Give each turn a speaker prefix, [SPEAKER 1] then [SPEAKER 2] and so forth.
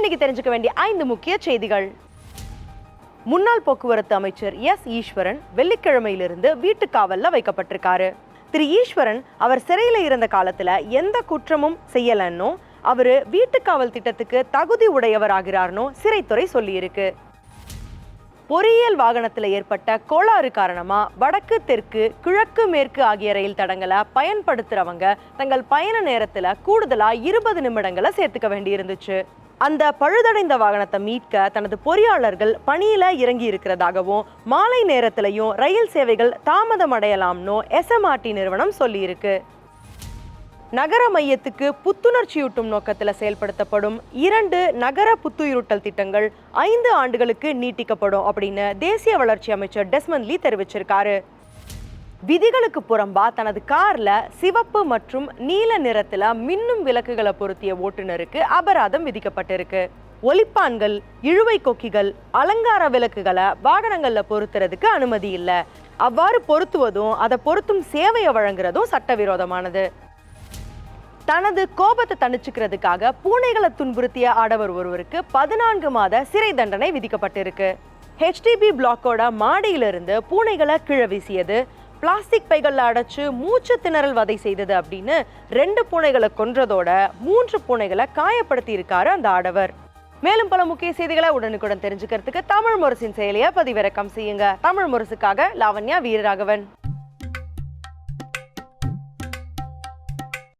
[SPEAKER 1] இன்னைக்கு தெரிஞ்சுக்க வேண்டிய ஐந்து முக்கிய செய்திகள். முன்னாள் போக்குவரத்து அமைச்சர் எஸ். ஈஸ்வரன் வெள்ளிக்கிழமையிலிருந்து வீட்டு காவலில் வைக்கப்பட்டிருக்காரு. திரு. ஈஸ்வரன் அவர் சிறையில் இருந்த காலத்துல எந்த குற்றமும் செய்யலன்னும் அவரு வீட்டுக்காவல் திட்டத்துக்கு தகுதி உடையவராகிறார்னோ சிறைத்துறை சொல்லியிருக்கு. பொறியியல் வாகனத்தில் ஏற்பட்ட கோளாறு காரணமா வடக்கு தெற்கு கிழக்கு மேற்கு ஆகிய ரயில் தடங்களை பயன்படுத்துறவங்க தங்கள் பயண நேரத்தில் கூடுதலாக இருபது நிமிடங்களை சேர்த்துக்க வேண்டியிருந்துச்சு. அந்த பழுதடைந்த வாகனத்தை மீட்க தனது பொறியாளர்கள் பணியில இறங்கி இருக்கிறதாகவும் மாலை நேரத்திலையும் ரயில் சேவைகள் தாமதம் அடையலாம்னு எஸ்எம்ஆர்டி நிறுவனம் சொல்லியிருக்கு. நகர மையத்துக்கு புத்துணர்ச்சியூட்டும் நோக்கத்தில் செயல்படுத்தப்படும் இரண்டு நகர புத்துயிருட்டல் திட்டங்கள் ஐந்து ஆண்டுகளுக்கு நீட்டிக்கப்படும் அப்படின்னு தேசிய வளர்ச்சி அமைச்சர் டெஸ்மன் லீ தெரிவிச்சிருக்காரு. விதிகளுக்கு புறம்பா தனது கார்ல சிவப்பு மற்றும் நீல நிறத்துல மின்னும் விளக்குகளை பொருத்திய ஓட்டுநருக்கு அபராதம் விதிக்கப்பட்டிருக்கு. ஒலிப்பான்கள் இழுவை கொக்கிகள் அலங்கார விளக்குகளை வாகனங்கள்ல பொருத்துறதுக்கு அனுமதி இல்லை. அவ்வாறு பொருத்துவதும் அதை பொருத்தும் சேவையை வழங்குறதும் சட்டவிரோதமானது. தனது கோபத்தை தணிச்சுக்கிறதுக்காக பூனைகளை துன்புறுத்திய ஆடவர் ஒருவருக்கு பதினான்கு மாத சிறை தண்டனை விதிக்கப்பட்டிருக்கு. ஹெச்டிபி பிளாக்கோட மாடியிலிருந்து பூனைகளை கீழே வீசியது. பிளாஸ்டிக் பைகளில் அடைச்சு மூச்சு திணறல் வதை செய்தது அப்படின்னு ரெண்டு பூனைகளை கொன்றதோட மூன்று பூனைகளை காயப்படுத்தி இருக்காரு அந்த ஆடவர். மேலும் பல முக்கிய செய்திகளை உடனுக்குடன் தெரிஞ்சுக்கிறதுக்கு தமிழ் முரசின் செயலியை பதிவிறக்கம் செய்யுங்க. தமிழ் முரசுக்காக லாவண்யா வீரராகவன்.